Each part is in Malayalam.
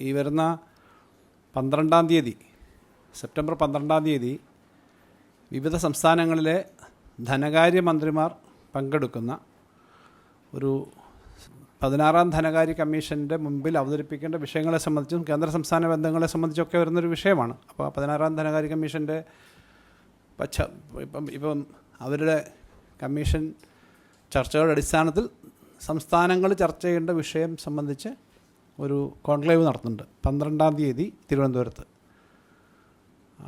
ഈ വരുന്ന പന്ത്രണ്ടാം തീയതി സെപ്റ്റംബർ പന്ത്രണ്ടാം തീയതി വിവിധ സംസ്ഥാനങ്ങളിലെ ധനകാര്യമന്ത്രിമാർ പങ്കെടുക്കുന്ന ഒരു പതിനാറാം ധനകാര്യ കമ്മീഷന്റെ മുമ്പിൽ അവതരിപ്പിക്കേണ്ട വിഷയങ്ങളെ സംബന്ധിച്ചും കേന്ദ്ര സംസ്ഥാന ബന്ധങ്ങളെ സംബന്ധിച്ചൊക്കെ വരുന്നൊരു വിഷയമാണ്. അപ്പോൾ പതിനാറാം ധനകാര്യ കമ്മീഷന്റെ പശ്ച ഇപ്പം ഇപ്പം അവരുടെ കമ്മീഷൻ ചർച്ചകളുടെ അടിസ്ഥാനത്തിൽ സംസ്ഥാനങ്ങൾ ചർച്ച ചെയ്യേണ്ട വിഷയം സംബന്ധിച്ച് ഒരു കോൺക്ലേവ് നടത്തുന്നുണ്ട്. പന്ത്രണ്ടാം തീയതി തിരുവനന്തപുരത്ത്.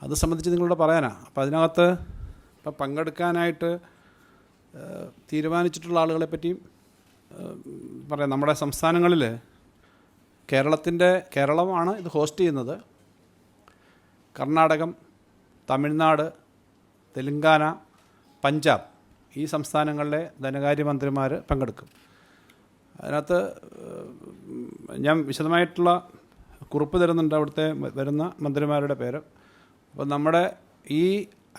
അത് സംബന്ധിച്ച് നിങ്ങളോട് പറയാനാണ് അപ്പോൾ അതിനകത്ത് ഇപ്പം പങ്കെടുക്കാനായിട്ട് തീരുമാനിച്ചിട്ടുള്ള ആളുകളെ പറ്റിയും പറയാം. നമ്മുടെ സംസ്ഥാനങ്ങളിൽ കേരളത്തിന്റെ കേരളമാണ് ഇത് ഹോസ്റ്റ് ചെയ്യുന്നത്. കർണാടകം തമിഴ്നാട് തെലുങ്കാന പഞ്ചാബ് ഈ സംസ്ഥാനങ്ങളിലെ ധനകാര്യമന്ത്രിമാർ പങ്കെടുക്കും. അതിനകത്ത് ഞാൻ വിശദമായിട്ടുള്ള കുറിപ്പ് തരുന്നുണ്ട് അവിടുത്തെ വരുന്ന മന്ത്രിമാരുടെ പേര്. അപ്പോൾ നമ്മുടെ ഈ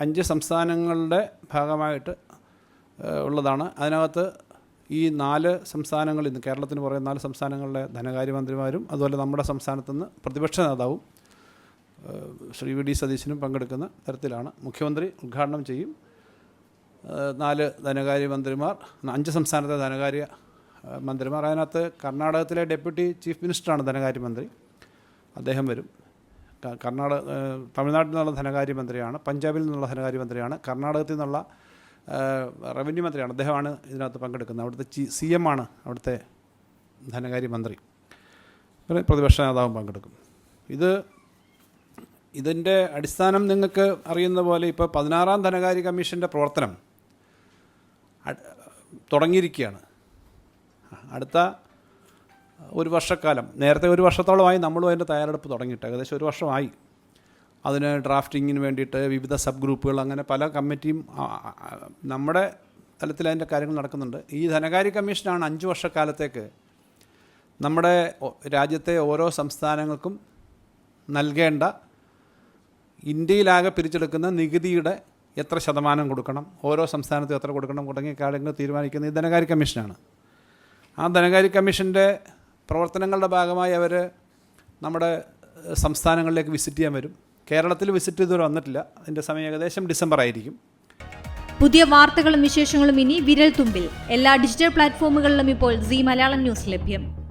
അഞ്ച് സംസ്ഥാനങ്ങളുടെ ഭാഗമായിട്ട് ഉള്ളതാണ്. അതിനകത്ത് ഈ നാല് സംസ്ഥാനങ്ങളിൽ നിന്ന് കേരളത്തിന് പുറമെ നാല് സംസ്ഥാനങ്ങളിലെ ധനകാര്യമന്ത്രിമാരും അതുപോലെ നമ്മുടെ സംസ്ഥാനത്തു നിന്ന് പ്രതിപക്ഷ നേതാവും ശ്രീ വി ഡി സതീശനും പങ്കെടുക്കുന്ന തരത്തിലാണ് മുഖ്യമന്ത്രി ഉദ്ഘാടനം ചെയ്യും. നാല് നാല് ധനകാര്യമന്ത്രിമാർ അഞ്ച് സംസ്ഥാനത്തെ ധനകാര്യ മന്ത്രിമാർ അതിനകത്ത് കർണാടകത്തിലെ ഡെപ്യൂട്ടി ചീഫ് മിനിസ്റ്ററാണ് ധനകാര്യമന്ത്രി. അദ്ദേഹം വരും. കർണാടക തമിഴ്നാട്ടിൽ നിന്നുള്ള ധനകാര്യമന്ത്രിയാണ് പഞ്ചാബിൽ നിന്നുള്ള ധനകാര്യമന്ത്രിയാണ് കർണാടകത്തിൽ നിന്നുള്ള റവന്യൂ മന്ത്രിയാണ്. അദ്ദേഹമാണ് ഇതിനകത്ത് പങ്കെടുക്കുന്നത്. അവിടുത്തെ സി എം ആണ് അവിടുത്തെ ധനകാര്യമന്ത്രി. പ്രതിപക്ഷ നേതാവും പങ്കെടുക്കും. ഇത് ഇതിന്റെ അടിസ്ഥാനം നിങ്ങൾക്ക് അറിയുന്ന പോലെ ഇപ്പോൾ പതിനാറാം ധനകാര്യ കമ്മീഷന്റെ പ്രവർത്തനം തുടങ്ങിയിരിക്കുകയാണ്. അടുത്ത ഒരു വർഷക്കാലം. നേരത്തെ ഒരു വർഷത്തോളമായി നമ്മളും അതിന്റെ തയ്യാറെടുപ്പ് തുടങ്ങിയിട്ട്. ഏകദേശം ഒരു വർഷമായി. അതിന് ഡ്രാഫ്റ്റിങ്ങിന് വേണ്ടിയിട്ട് വിവിധ സബ് ഗ്രൂപ്പുകൾ അങ്ങനെ പല കമ്മിറ്റിയും നമ്മുടെ തലത്തിൽ അതിന്റെ കാര്യങ്ങൾ നടക്കുന്നുണ്ട്. ഈ ധനകാര്യ കമ്മീഷനാണ് അഞ്ച് വർഷക്കാലത്തേക്ക് നമ്മുടെ രാജ്യത്തെ ഓരോ സംസ്ഥാനങ്ങൾക്കും നൽകേണ്ട ഇന്ത്യയിലാകെ പിരിച്ചെടുക്കുന്ന നികുതിയുടെ എത്ര ശതമാനം കൊടുക്കണം ഓരോ സംസ്ഥാനത്തും എത്ര കൊടുക്കണം തുടങ്ങിയ കാര്യങ്ങൾ തീരുമാനിക്കുന്ന ഈ ധനകാര്യ കമ്മീഷനാണ്. ആ ധനകാര്യ കമ്മീഷന്റെ പ്രവർത്തനങ്ങളുടെ ഭാഗമായി അവർ നമ്മുടെ സംസ്ഥാനങ്ങളിലേക്ക് വിസിറ്റ് ചെയ്യാൻ വരും. കേരളത്തിൽ വിസിറ്റ് ഇതുവരെ വന്നിട്ടില്ല. അതിന്റെ സമയം ഏകദേശം ഡിസംബർ ആയിരിക്കും. പുതിയ വാർത്തകളും വിശേഷങ്ങളും ഇനി വിരൽ തുമ്പിൽ. എല്ലാ ഡിജിറ്റൽ പ്ലാറ്റ്ഫോമുകളിലും ഇപ്പോൾ സി മലയാളം ന്യൂസ് ലഭ്യം.